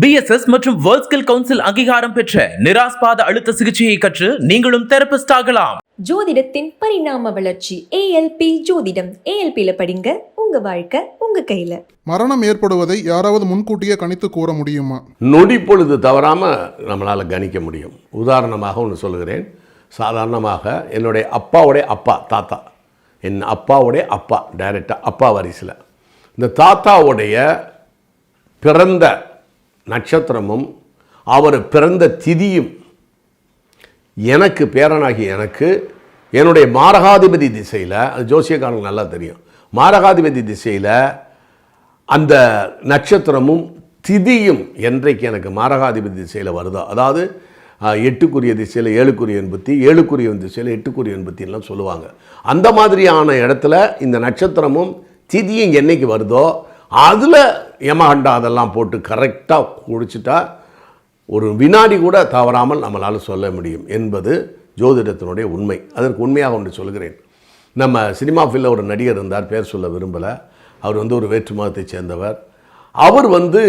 BSS மற்றும் world skill council அங்கீகாரம் பெற்ற நிராஸ்பாத அழுத்த சிகிச்சையை கற்று நீங்களும் தெரபிஸ்ட் ஆகலாம். ஜோதிடத்தின் பரிணாம வளர்ச்சி ஏஎல்பி ஜோதிடம். ஏஎல்பியில் படிங்க உங்க வாழ்க்கை உங்க கையில. மரணம் ஏற்படுவதை யாராவது முன்கூட்டியே கணித்து கூற முடியுமா? நொடி பொழுது தவறாமல் நம்மளால் கணிக்க முடியும். உதாரணமாக ஒன்று சொல்லுகிறேன். சாதாரணமாக என்னுடைய அப்பாவுடைய அப்பா தாத்தா. என் அப்பாவுடைய அப்பா டைரெக்டாக அப்பா வரிசையில் இந்த தாத்தாவுடைய பிறந்த நட்சத்திரமும் அவர் பிறந்த திதியும் எனக்கு பேரனாகி எனக்கு என்னுடைய மாரகாதிபதி திசையில் அது ஜோசியக்காரங்களுக்கு நல்லா தெரியும் மாரகாதிபதி திசையில் அந்த நட்சத்திரமும் திதியும் என்றைக்கு எனக்கு மாரகாதிபதி திசையில் வருதோ அதாவது எட்டுக்குரிய திசையில் ஏழுக்குரிய எண்பத்தி ஏழுக்குரிய திசையில் எட்டுக்குரிய எண்பத்தின்லாம் சொல்லுவாங்க. அந்த மாதிரியான இடத்துல இந்த நட்சத்திரமும் திதியும் என்றைக்கு வருதோ அதில் யமஹண்டா அதெல்லாம் போட்டு கரெக்டாக குடிச்சிட்டா ஒரு வினாடி கூட தவறாமல் நம்மளால் சொல்ல முடியும் என்பது ஜோதிடத்தினுடைய உண்மை. அதற்கு உண்மையாக ஒன்று சொல்கிறேன் நம்ம சினிமா ஃபீல்டில் ஒரு நடிகர் இருந்தார் பேர் சொல்ல விரும்பலை. அவர் வந்து ஒரு வேற்று மதத்தைச் சேர்ந்தவர். அவர் வந்து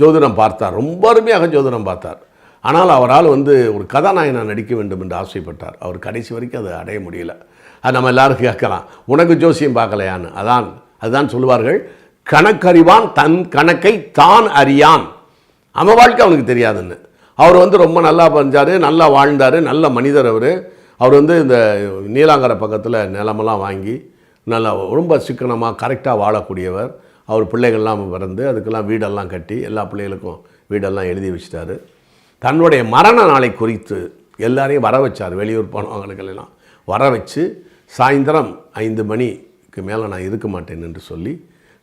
ஜோதிடம் பார்த்தார். ரொம்ப அருமையாக ஜோதிடம் பார்த்தார். ஆனால் அவரால் வந்து ஒரு கதாநாயகனா நடிக்க வேண்டும் என்று ஆசைப்பட்டார். அவர் கடைசி வரைக்கும் அதை அடைய முடியல. அது நம்ம எல்லாரும் கேட்கலாம். உனக்கு ஜோசியம் பார்க்கலையான்னு. அதான் அதுதான் சொல்லுவார்கள். கணக்கறிவான் தன் கணக்கை தான் அறியான். அவன் வாழ்க்கை அவனுக்கு தெரியாதுன்னு. அவர் வந்து ரொம்ப நல்லா பஞ்சார் நல்லா வாழ்ந்தார் நல்ல மனிதர் அவர். அவர் வந்து இந்த நீலாங்கரை பக்கத்தில் நிலமெல்லாம் வாங்கி நல்லா ரொம்ப சிக்கனமாக கரெக்டாக வாழக்கூடியவர். அவர் பிள்ளைகள்லாம் பிறந்து அதுக்கெல்லாம் வீடெல்லாம் கட்டி எல்லா பிள்ளைகளுக்கும் வீடெல்லாம் எழுதி வச்சிட்டாரு. தன்னுடைய மரண நாளை குறித்து எல்லாரையும் வர வச்சார் வெளியூர் போனவங்களுக்கெல்லாம். வர வச்சு சாயந்தரம் ஐந்து மணிக்கு மேலே நான் இருக்க மாட்டேன் என்று சொல்லி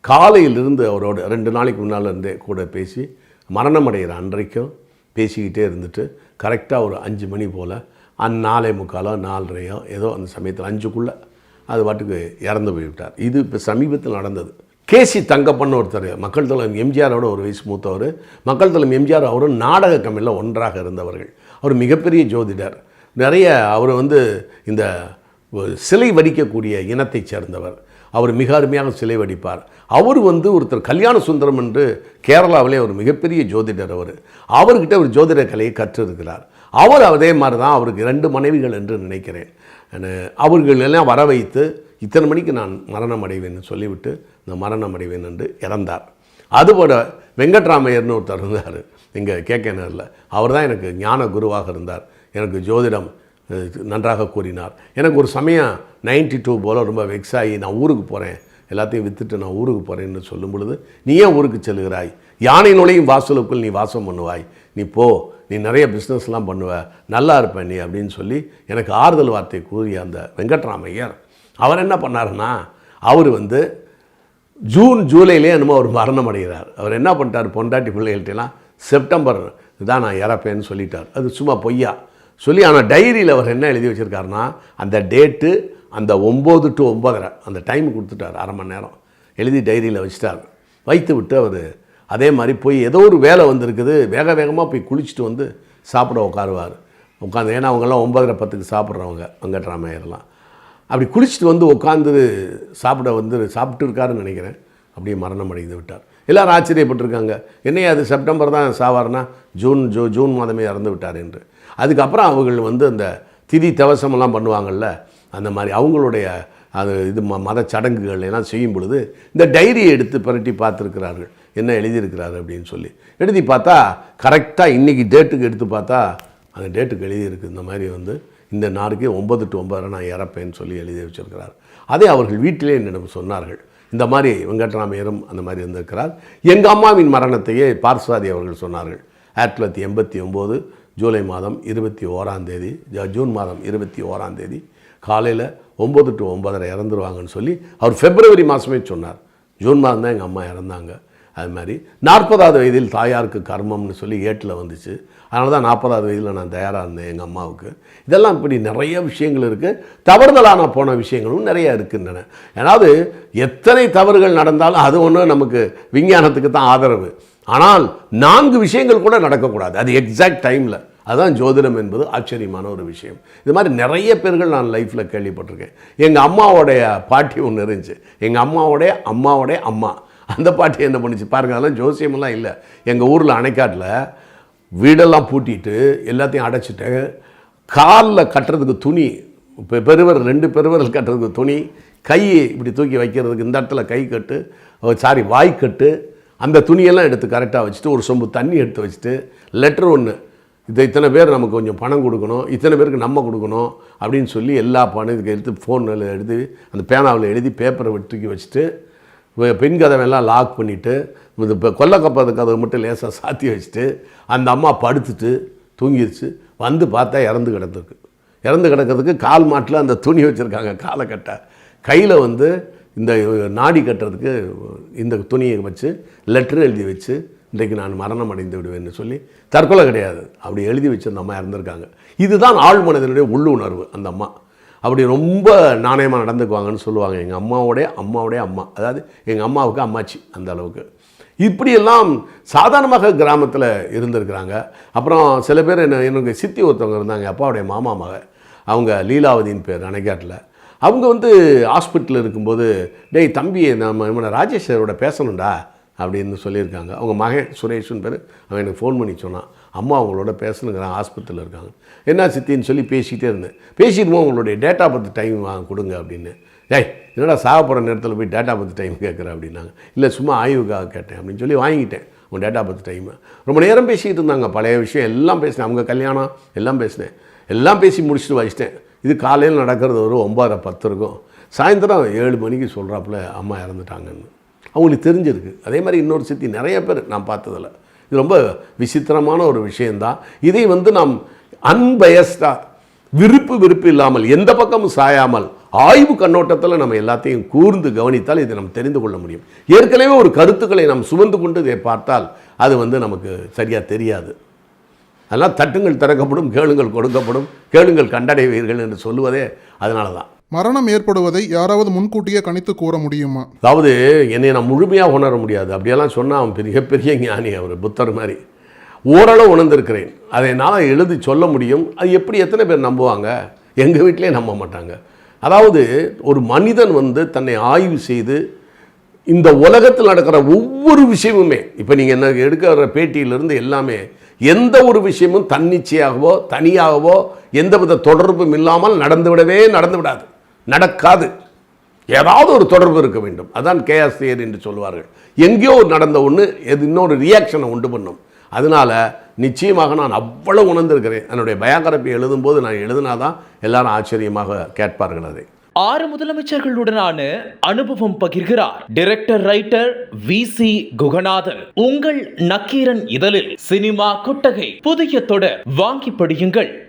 காலையிலிருந்து அவரோட ரெண்டு நாளைக்கு முன்னால் இருந்தே கூட பேசி மரணம் அடைகிற அன்றைக்கும் பேசிக்கிட்டே இருந்துட்டு கரெக்டாக ஒரு அஞ்சு மணி போல் அந்நாளை முக்காலோ நாலரையோ ஏதோ அந்த சமயத்தில் அஞ்சுக்குள்ளே அது பாட்டுக்கு இறந்து போய்விட்டார். இது இப்போ சமீபத்தில் நடந்தது. கேசி தங்கப்பன்னு ஒருத்தர் மக்கள் தலைவர் எம்ஜிஆரோட ஒரு வயசு மூத்தவர் மக்கள் தலைவர் எம்ஜிஆர் அவரும் நாடக கம்பெனியில் ஒன்றாக இருந்தவர்கள். அவர் மிகப்பெரிய ஜோதிடர். நிறைய அவர் வந்து இந்த சிலை வடிக்கக்கூடிய இனத்தைச் சேர்ந்தவர். அவர் மிக அருமையாக சிலை வடிப்பார். அவர் வந்து ஒருத்தர் கல்யாண சுந்தரம் என்று கேரளாவிலே ஒரு மிகப்பெரிய ஜோதிடர் அவர். அவர்கிட்ட ஒரு ஜோதிட கலையை கற்றிருக்கிறார். அவர் அதே மாதிரி தான் அவருக்கு ரெண்டு மனைவிகள் என்று நினைக்கிறேன். அவர்களெல்லாம் அவர்கள் எல்லாம் வர வைத்து இத்தனை மணிக்கு நான் மரணம் அடைவேன்னு சொல்லிவிட்டு இந்த மரணம் அடைவேன் என்று இறந்தார். அதுபோல் வெங்கட்ராமையர்னு ஒருத்தர் இருந்தார். இங்கே கேகேனரில் அவர் தான் எனக்கு ஞான குருவாக இருந்தார். எனக்கு ஜோதிடம் நன்றாக கூறினார். எனக்கு ஒரு சமயம் 92 டூ போல் ரொம்ப வெக்ஸ் ஆகி நான் ஊருக்கு போகிறேன் எல்லாத்தையும் விற்றுட்டு நான் ஊருக்கு போகிறேன்னு சொல்லும் பொழுது நீ ஏன் ஊருக்கு செல்கிறாய் யானை நுழையும் வாசலுக்குள் நீ வாசம் பண்ணுவாய். நீ போ நீ நிறைய பிஸ்னஸ்லாம் பண்ணுவ. நல்லா இருப்ப நீ அப்படின்னு சொல்லி எனக்கு ஆறுதல் வார்த்தை கூறிய அந்த வெங்கட்ராமையர் அவர் என்ன பண்ணாருன்னா அவர் வந்து ஜூன் ஜூலையிலே என்னமோ அவர் மரணம் அடைகிறார். அவர் என்ன பண்ணிட்டார் பொண்டாட்டி பிள்ளைகள்ட்டெல்லாம் செப்டம்பர் தான் நான் இறப்பேன்னு சொல்லிட்டார். அது சும்மா பொய்யா. சொல்லி ஆனால் டைரியில் அவர் என்ன எழுதி வச்சுருக்காருன்னா அந்த டேட்டு அந்த ஒம்பது டு ஒம்பதரை அந்த டைம் கொடுத்துட்டார் அரை மணி நேரம். எழுதி டைரியில் வச்சுட்டார். வைத்து விட்டு அவர் அதே மாதிரி போய் ஏதோ ஒரு வேலை வந்திருக்குது வேக வேகமாக போய் குளிச்சுட்டு வந்து சாப்பிட உட்காருவார். உட்காந்து ஏன்னா அவங்கெல்லாம் ஒம்பதரை பத்துக்கு சாப்பிட்றவங்க வெங்கட்ராமையர்லாம் அப்படி குளிச்சுட்டு வந்து உட்காந்து சாப்பிட வந்து சாப்பிட்டு இருக்காருன்னு நினைக்கிறேன். அப்படியே மரணம் அடைந்து விட்டார். எல்லோரும் ஆச்சரியப்பட்டிருக்காங்க. என்னையே அது செப்டம்பர் தான் சாவார்னா ஜூன் ஜூ ஜூன் மாதமே இறந்து விட்டார் என்று. அதுக்கப்புறம் அவர்கள் வந்து அந்த திதி தவசமெல்லாம் பண்ணுவாங்கள்ல அந்த மாதிரி அவங்களுடைய அது இது ம மத சடங்குகள் எல்லாம் செய்யும் பொழுது இந்த டைரியை எடுத்து புரட்டி பார்த்துருக்கிறார்கள். என்ன எழுதியிருக்கிறாரு அப்படின்னு சொல்லி. எழுதி பார்த்தா கரெக்டாக இன்றைக்கி டேட்டுக்கு எடுத்து பார்த்தா அந்த டேட்டுக்கு எழுதியிருக்கு. இந்த மாதிரி வந்து இந்த நாளுக்கு ஒன்பது டு ஒம்பது நான் இறப்பேன்னு சொல்லி எழுதி வச்சிருக்கிறார். அதே அவர்கள் வீட்டிலே என்னிடம் சொன்னார்கள். இந்த மாதிரி வெங்கட்ராமையரும் அந்த மாதிரி இருந்திருக்கிறார் எங்கள் அம்மாவின் மரணத்தையே பார்சாதி அவர்கள் சொன்னார்கள். ஆயிரத்தி தொள்ளாயிரத்தி எண்பத்தி ஒம்பது ஜூலை மாதம் இருபத்தி ஓராம் தேதி ஜூன் மாதம் இருபத்தி ஓராம் தேதி காலையில் ஒம்பது டு ஒம்பதரை இறந்துருவாங்கன்னு சொல்லி அவர் பிப்ரவரி மாதமே சொன்னார். ஜூன் மாதம் தான் எங்கள் அம்மா இறந்தாங்க. அது மாதிரி நாற்பதாவது வயதில் தாயாருக்கு கர்மம்னு சொல்லி ஏட்டில் வந்துச்சு. அதனால தான் நாற்பதாவது வயதில் நான் தயாராக இருந்தேன் எங்கள் அம்மாவுக்கு. இதெல்லாம் இப்படி நிறைய விஷயங்கள் இருக்குது தவறுதலான போன விஷயங்களும் நிறைய இருக்கின்றன. அதாவது எத்தனை தவறுகள் நடந்தாலும் அது ஒன்று நமக்கு விஞ்ஞானத்துக்கு தான் ஆதரவு. ஆனால் நான்கு விஷயங்கள் கூட நடக்கக்கூடாது. அது எக்ஸாக்ட் டைமில் அதுதான் ஜோதிடம் என்பது ஆச்சரியமான ஒரு விஷயம். இது மாதிரி நிறைய பேர்கள் நான் லைஃப்பில் கேள்விப்பட்டிருக்கேன். எங்கள் அம்மாவோடைய பாட்டி ஒன்று இருந்துச்சு. எங்கள் அம்மாவோடைய அம்மாவோடைய அம்மா. அந்த பாட்டி என்ன பண்ணுச்சு? பாருங்க அதெல்லாம் ஜோசியமெல்லாம் இல்லை. எங்கள் ஊரில் அணைக்காட்டில் வீடெல்லாம் பூட்டிட்டு எல்லாத்தையும் அடைச்சிட்டு காலில் கட்டுறதுக்கு துணி இப்போ பெருவர் ரெண்டு பெருவரல் கட்டுறதுக்கு துணி கை இப்படி தூக்கி வைக்கிறதுக்கு இந்த இடத்துல கை கட்டு சாரி வாய் கட்டு அந்த துணியெல்லாம் எடுத்து கரெக்டாக வச்சுட்டு ஒரு சொம்பு தண்ணி எடுத்து வச்சுட்டு லெட்டர் ஒன்று இது இத்தனை பேர் நமக்கு கொஞ்சம் பணம் கொடுக்கணும் இத்தனை பேருக்கு நம்ம கொடுக்கணும் அப்படின்னு சொல்லி எல்லா பணத்துக்கு எடுத்து ஃபோனில் எழுதி அந்த பேனாவில் எழுதி பேப்பரை வெட்டுக்கி தூக்கி வச்சுட்டு பெண் கதவெல்லாம் லாக் பண்ணிவிட்டு இந்த இப்போ கொல்லக்கப்பது கதவை மட்டும் லேசாக சாத்தி வச்சுட்டு அந்த அம்மா படுத்துட்டு தூங்கிடுச்சு வந்து பார்த்தா இறந்து கிடந்திருக்கு. இறந்து கிடக்கிறதுக்கு கால் மாட்டில் அந்த துணி வச்சுருக்காங்க காலை கையில் வந்து இந்த நாடி கட்டுறதுக்கு இந்த துணியை வச்சு லெட்டர் எழுதி வச்சு இன்றைக்கு நான் மரணம் அடைந்து விடுவேன்னு சொல்லி தற்கொலை கிடையாது. அப்படி எழுதி வச்சு அந்த அம்மா இறந்துருக்காங்க. இதுதான் ஆழ் மனிதனுடைய உள்ளுணர்வு அந்த அம்மா. அப்படி ரொம்ப நாணயமாக நடந்துக்குவாங்கன்னு சொல்லுவாங்க. எங்கள் அம்மாவோடைய அம்மாவுடைய அம்மா. அதாவது எங்கள் அம்மாவுக்கு அம்மாச்சி அந்த அளவுக்கு. இப்படியெல்லாம் சாதாரணமாக கிராமத்தில் இருந்திருக்கிறாங்க. அப்புறம் சில பேர் என்ன எனக்கு சித்தி ஒருத்தவங்க இருந்தாங்க அப்பாவுடைய மாமா மக. அவங்க லீலாவதியின் பேர் அணைக்காட்டில். அவங்க வந்து ஹாஸ்பிட்டலில் இருக்கும்போது டேய் தம்பி நம்ம இவனை ராஜேஷ் சாரோட பேசணும்டா அப்படின்னு சொல்லியிருக்காங்க. அவங்க மகன் சுரேஷ்னு பேர் அவன் எனக்கு ஃபோன் பண்ணி சொன்னான். அம்மா அவங்களோட பேசணுங்கிறான் ஹாஸ்பிட்டலில் இருக்காங்க. என்ன சித்தின்னு சொல்லி பேசிக்கிட்டே இருந்தேன். பேசிடுவோம் உங்களுடைய டேட்டா பற்றி டைம் வாங்க கொடுங்க அப்படின்னு. ஏய் என்னடா சாகப்போகிற நேரத்தில் போய் டேட்டா பற்றி டைம் கேட்குற அப்படின்னாங்க. இல்லை சும்மா ஆய்வுக்காக கேட்டேன் அப்படின்னு சொல்லி வாங்கிட்டேன் உன் டேட்டா பற்றி டைம் ரொம்ப நேரம் பேசிக்கிட்டு இருந்தாங்க. பழைய விஷயம் எல்லாம் பேசினேன். அவங்க கல்யாணம் எல்லாம் பேசினேன். எல்லாம் பேசி முடிச்சுட்டு வச்சிட்டேன் இது காலையில் நடக்கிறது ஒரு ஒம்பதரை பத்து இருக்கும். சாயந்தரம் ஏழு மணிக்கு சொல்கிறாப்புல அம்மா இறந்துட்டாங்கன்னு. அவங்களுக்கு தெரிஞ்சிருக்கு. அதே மாதிரி இன்னொரு சித்தி நிறைய பேர் நான் பார்த்ததில்ல. இது ரொம்ப விசித்திரமான ஒரு விஷயந்தான் இதை வந்து நாம் அன்பயஸ்டாக விருப்பு விருப்பு இல்லாமல் எந்த பக்கமும் சாயாமல் ஆய்வு கண்ணோட்டத்தில் நம்ம எல்லாத்தையும் கூர்ந்து கவனித்தால் இதை நம்ம தெரிந்து கொள்ள முடியும். ஏற்கனவே ஒரு கருத்துக்களை நாம் சுமந்து கொண்டு இதை பார்த்தால் அது வந்து நமக்கு சரியாக தெரியாது. அதெல்லாம் தட்டுங்கள் திறக்கப்படும் கேளுங்கள் கொடுக்கப்படும் கேளுங்கள் கண்டடைவீர்கள் என்று சொல்லுவதே அதனால தான் மரணம் ஏற்படுவதை யாராவது முன்கூட்டியே கணித்து கூற முடியுமா? அதாவது என்னை நான் முழுமையாக உணர முடியாது. அப்படியெல்லாம் சொன்னால் அவன் பெரிய பெரிய ஞானி அவர் புத்தர் மாதிரி. ஓரளவு உணர்ந்திருக்கிறேன். அதை என்னால் எழுதி சொல்ல முடியும். அது எப்படி எத்தனை பேர் நம்புவாங்க? எங்கள் வீட்டிலே நம்ப மாட்டாங்க. அதாவது ஒரு மனிதன் வந்து தன்னை ஆய்வு செய்து இந்த உலகத்தில் நடக்கிற ஒவ்வொரு விஷயமுமே இப்போ நீங்கள் என்ன எடுக்கிற பேட்டியிலிருந்து எல்லாமே எந்த ஒரு விஷயமும் தன்னிச்சையாகவோ தனியாகவோ எந்தவித தொடர்பும் இல்லாமல் நடந்துவிடவே நடந்து விடாது. நடக்காது. ஏதாவது ஒரு தொடர்பு இருக்க வேண்டும். அதான் கேஎஸ் தியரி என்று சொல்வார்கள். எங்கேயோ நடந்த ஒன்று எது இன்னொரு ரியாக்ஷனை உண்டு பண்ணும். அதனால நிச்சயமாக நான் அவ்வளவு உணர்ந்திருக்கிறேன். என்னுடைய பயோகிராபி எழுதும்போது நான் எழுதினாதான் எல்லாரும் ஆச்சரியமாக கேட்பார்கள் அதை. ஆறு முதலமைச்சர்களுடனான அனுபவம் பகிர்கிறார். Director writer V C Guganathan. உங்கள் நக்கீரன் இதழில் சினிமா கொட்டகை. புதிய தொடர். வாங்கி படியுங்கள்.